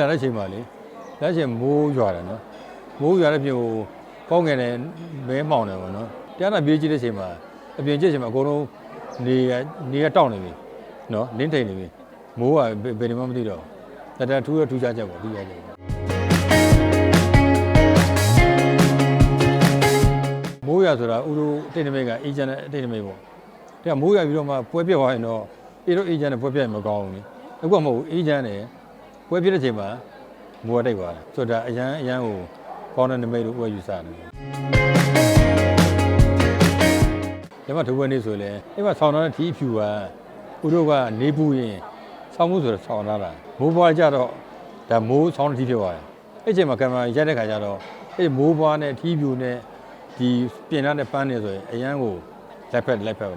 လာတဲ့အချိန်မှာလေလက်ချိန်မိုးရွာတယ်နော်မိုးရွာတဲ့ပြင်ကိုကောင်းငယ်နဲ့မဲမှောင်တယ်ပေါ့နော်တရားနာပြေးကြည့်တဲ့အချိန်မှာအပြင်ကြည့်ချိန်မှာအကုန်လုံးနေရနေရတောက်နေပြီနော်လင်းထိန်နေပြီမိုးကဘယ်ဘယ်နေမှမသိတော့ဘူးတတထူးရထူးခြားချက်ပေါ့ထူးခြားချက်ပေါ့မိုးရွာဆိုတာဥတို့အတိတ်နမိတ်ကအေဂျင့်နဲ့အတိတ်နမိတ်ပေါ့တဲ့မိုးရွာပြီးတော့မှပွဲပြက်သွားရင်တော့အေတို့အေဂျင့်နဲ့ပွဲပြက်ရင်မကောင်းဘူးလေအခုကမဟုတ်ဘူးအေဂျင့်နဲ့ ပွဲပြက်တဲ့ချိန်မှာမိုးကတိတ်သွားတယ်ဆိုတော့ဒါအရန်အရန်ကိုကောင်းတဲ့နမိတ်လို့ဥယူဆတယ်ကျမထိုးပွဲနေ့ဆိုရင်အဲ့မှာဆောင်းထားတဲ့ဒီအဖြူကဥတို့ကနေပူရင်ဆောင်းမှုဆိုတော့ဆောင်းထားတာမိုးပွားကြတော့ဒါမိုးဆောင်းတဲ့ဒီဖြစ်သွားတယ်အဲ့ချိန်မှာကင်မရာရိုက်တဲ့ခါကျတော့အဲ့မိုးပွားနဲ့ဒီဖြူနဲ့ဒီပြင်ထားတဲ့ပန်းနေဆိုရင်အရန်ကိုလက်ဖက်လက်ဖက်ပဲ